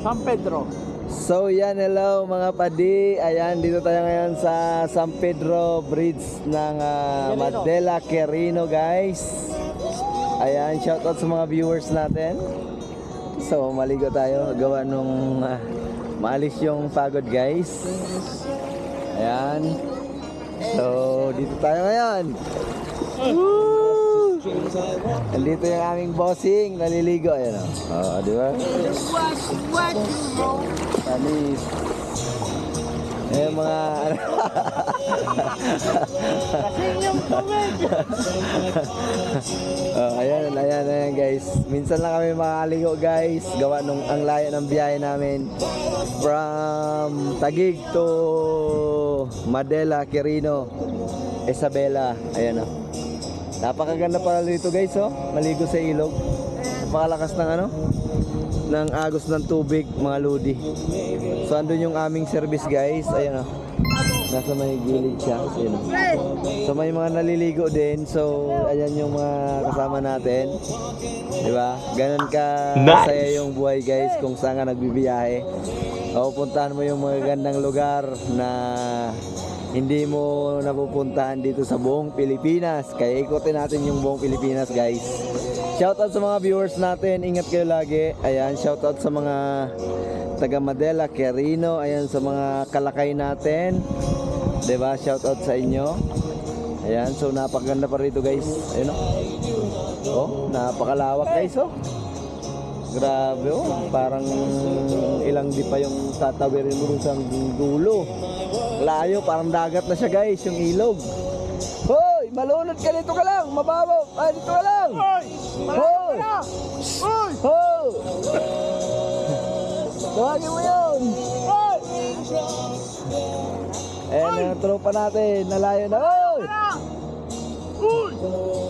San Pedro. So yan, hello mga padi. Ayan, dito tayo ngayon sa San Pedro Bridge ng ah, Quirino. Madela Quirino guys. Ayan, shoutout sa mga viewers natin. So, maligo tayo. Gawa nung ah, maalis yung pagod guys. Ayan. So, dito tayo ngayon. Woo! Andito yung aming bossing, naliligo. Ayan o. Oh, di ba? Tanis. Eh mga tubig. oh, ayan, ayan, ayan guys. Minsan lang kami makaligo guys. Gawa nung ang layo ng biyahe namin. From Tagig to Madela, Quirino, Isabela. Ayan oh. Napakaganda pala dito guys oh. Maligo sa ilog. Napakalakas ng ano? ng agos ng tubig, mga lodi. So andun yung aming service guys. Ayan oh. Nasa may gilid siya. Ayan oh. So may mga naliligo din. So ayan yung mga kasama natin. 'Di ba? Ganun ka Nice. saya yung buhay guys kung saan ka nagbibiyahe. O puntahan mo yung mga gandang lugar na hindi mo napupuntahan dito sa buong Pilipinas. Kaya ikutin natin yung buong Pilipinas guys. Shoutout sa mga viewers natin. Ingat kayo lagi. Ayan, shoutout sa mga taga Madela, Quirino. Ayan, sa mga kalakay natin. 'Di ba? Shoutout sa inyo. Ayan, so napakaganda pa rito guys. Ayun oh. Oh, napakalawak guys oh. Grabe oh, parang ilang di pa yung tatawirin mo sa dulo. Layo, parang dagat na siya guys, yung ilog. Hoy, malunod ka dito ka lang, mababaw. Ay, dito ka lang. Hoy! Hoy! Hoy! Hoy! Tawagin mo yun. Hoy! Ayan na yung tropa natin, nalayo na. Hoy! Hoy!